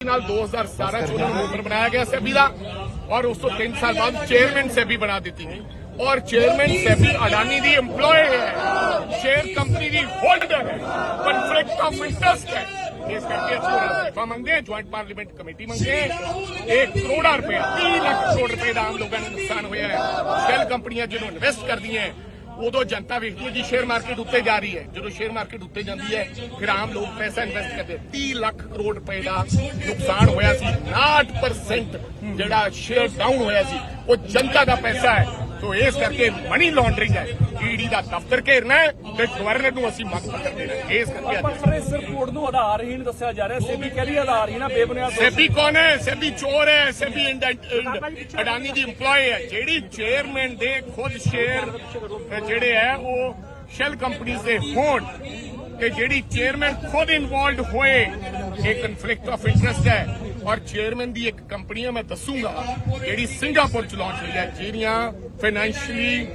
ਨਾਲ 2017 ਚ ਉਹਨਾਂ ਨੂੰ ਮੈਂਬਰ ਬਣਾਇਆ ਗਿਆ ਸੈਬੀ ਦਾ ਔਰ ਉਸ ਤੋਂ 3 ਸਾਲ ਬਾਅਦ ਚੇਅਰਮੈਨ ਸੈਬੀ ਬਣਾ ਦਿੱਤੀ ਗਈ। ਔਰ ਚੇਅਰਮੈਨ ਸੈਬੀ ਅਡਾਨੀ ਦੀ EMPLOYE ਹੈ। ਸ਼ੇਅਰ ਕੰਪਨੀ ਦੀ ਹੋਲਡਰ ਹੈ। ਕਨਫਲਿਕਟ ਆਫ ਇੰਟਰਸਟ ਹੈ। ਇਸ ਕਰਕੇ ਅਸੀਂ ਉਹਨਾਂ ਅਸਤੀਫਾ ਮੰਗਦੇ ਹਾਂ ਜੁਆਇੰਟ ਪਾਰਲੀਮੈਂਟ ਕਮੇਟੀ ਮੰਗਦੇ ਹਾਂ। ਇੱਕ ਕਰੋੜਾ ਰੁਪਏ 30 ਲੱਖ ਕਰੋੜ ਰੁਪਏ ਦਾ ਆਮ ਲੋਕਾਂ ਨੂੰ ਨੁਕਸਾਨ ਹੋਇਆ ਹੈ। ਸ਼ੈਲ ਕੰਪਨੀਆਂ ਉਦੋਂ ਜਨਤਾ ਵੇਖਦੀ ਹੈ ਜੀ ਸ਼ੇਅਰ ਮਾਰਕੀਟ ਉੱਤੇ ਜਾ ਰਹੀ ਹੈ। ਜਦੋਂ ਸ਼ੇਅਰ ਮਾਰਕੀਟ ਉੱਤੇ ਜਾਂਦੀ ਹੈ, ਫਿਰ ਆਮ ਲੋਕ ਪੈਸਾ ਇਨਵੈਸਟ ਕਰਦੇ 30 ਲੱਖ ਕਰੋੜ ਰੁਪਏ ਦਾ ਨੁਕਸਾਨ ਹੋਇਆ ਸੀ 59% ਜਿਹੜਾ ਸ਼ੇਅਰ ਡਾਊਨ ਹੋਇਆ ਸੀ, ਉਹ ਜਨਤਾ ਦਾ ਪੈਸਾ ਹੈ। ਸੋ ਇਸ ਕਰਕੇ ਮਨੀ ਲਾਂਡਰਿੰਗ ਹੈ। ਈਡੀ ਦਾ ਦਫ਼ਤਰ ਘੇਰਨਾ ਤੇ ਗਵਰਨਰ ਨੂੰ ਅਸੀਂ ਮੰਗ ਪੱਤਰ ਦੇਣਾ। ਇਸ ਕਰਕੇ ਅੱਜ ਪਰ ਇਸ ਰਿਪੋਰਟ ਨੂੰ ਆਧਾਰਹੀਣ ਦੱਸਿਆ ਜਾ ਰਿਹਾ ਸੇਬੀ ਕਹਿੰਦੀ ਆਧਾਰਹੀਣ ਆ ਬੇਬੁਨਿਆਦ। ਸੈਬੀ ਕੌਣ ਹੈ? ਸੈਬੀ ਚੋਰ ਹੈ। ਸੈਬੀ ਅਡਾਨੀ ਦੀ EMPLOYE ਹੈ। ਜਿਹੜੀ ਚੇਅਰਮੈਨ ਦੇ ਖੁਦ ਸ਼ੇਅਰ ਜਿਹੜੇ ਹੈ ਉਹ ਸ਼ੈਲ ਕੰਪਨੀਆਂ ਦੇ ਹੋਣ ਤੇ ਜਿਹੜੀ ਚੇਅਰਮੈਨ ਖੁਦ ਇਨਵੋਲਡ ਹੋਏ ਇਹ ਕਨਫਲਿਕਟ ਆਫ ਇੰਟਰਸਟ ਹੈ ਔਰ ਚੇਅਰਮੈਨ ਦੀ ਇੱਕ ਕੰਪਨੀ ਹੈ ਮੈਂ ਦੱਸੂਗਾ ਜਿਹੜੀ ਸਿੰਗਾਪੁਰ ਚ ਲਾਂਚ ਹੋਈ ਹੈ ਜਿਹੜੀਆਂ ਫਾਈਨੈਂਸ਼ੀਅਲੀ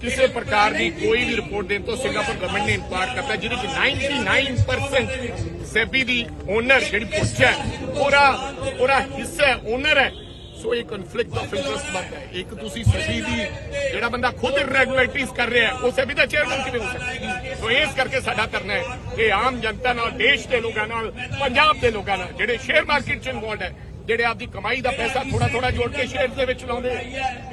ਕਿਸੇ ਪ੍ਰਕਾਰ ਦੀ ਕੋਈ ਵੀ ਰਿਪੋਰਟ ਦੇਣ ਤੋਂ ਸਿੰਗਾਪੁਰ ਗਵਰਨਮੈਂਟ ਨੇ ਇਨਕਾਰ ਕਰਤਾ ਜਿਹਦੇ ਚ 99% ਸੈਬੀ ਦੀ ਓਨਰ ਜਿਹੜੀ ਪੁੱਛ ਉਹਦਾ ਉਹਦਾ ਹਿੱਸਾ ਓਨਰ ਹੈ ਸੋ ਇਹ ਕਨਫਲਿਕਟ ਆਫ ਇੰਟਰਸਟ ਬਣਦਾ ਹੈ। ਇੱਕ ਤੁਸੀਂ ਸੈਬੀ ਦੀ ਜਿਹੜਾ ਬੰਦਾ ਖੁਦ ਰੈਗੂਲੇਟਰੀਜ਼ ਕਰ ਰਿਹਾ ਹੈ ਉਹ ਸੈਬੀ ਦਾ ਚੇਅਰਮੈਨ ਕਿਵੇਂ ਹੋ ਸਕਦਾ ਸੋ ਇਸ ਕਰਕੇ ਸਾਡਾ ਕਰਨਾ ਹੈ ਕਿ ਆਮ ਜਨਤਾ ਨਾਲ ਦੇਸ਼ ਦੇ ਲੋਕਾਂ ਨਾਲ ਪੰਜਾਬ ਦੇ ਲੋਕਾਂ ਨਾਲ ਜਿਹੜੇ ਸ਼ੇਅਰ ਮਾਰਕੀਟ ਚ ਇਨਵੋਲਡ ਹੈ ਜਿਹੜੇ ਆਪਦੀ ਕਮਾਈ ਦਾ ਪੈਸਾ ਥੋੜਾ ਥੋੜਾ ਜੋੜ ਕੇ ਸ਼ੇਅਰ ਦੇ ਵਿੱਚ ਲਾਉਂਦੇ ਆ,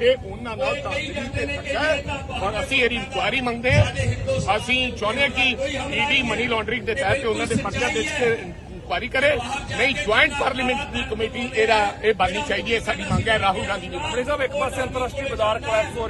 ਇਹ ਉਹਨਾਂ ਨਾਲ ਤਾਕੀਦ ਤੇ ਹੈ ਔਰ ਅਸੀਂ ਇਹਦੀ ਇਨਕੁਆਇਰੀ ਮੰਗਦੇ ਹਾਂ। ਅਸੀਂ ਚਾਹੁੰਦੇ ਹਾਂ ਕਿ ਈਡੀ ਮਨੀ ਲਾਂਡਰਿੰਗ ਦੇ ਤਹਿਤ ਉਹਨਾਂ ਦੇ ਪਰਚਾ ਦੇ ਕੇ ਇਨਕੁਆਇਰੀ ਕਰੇ। ਨਹੀਂ ਜੁਆਇੰਟ ਪਾਰਲੀਮੈਂਟ ਦੀ ਕਮੇਟੀ ਇਹਦਾ, ਇਹ ਬਣਨੀ ਚਾਹੀਦੀ ਹੈ, ਸਾਡੀ ਮੰਗ ਹੈ, ਰਾਹੁਲ ਗਾਂਧੀ ਦੀ। ਆਪਣੇ ਸਾਹਿਬ ਇੱਕ ਪਾਸੇ ਅੰਤਰਰਾਸ਼ਟਰੀ ਬਾਜ਼ਾਰ ਕੋਲੈਪਸ ਹੋ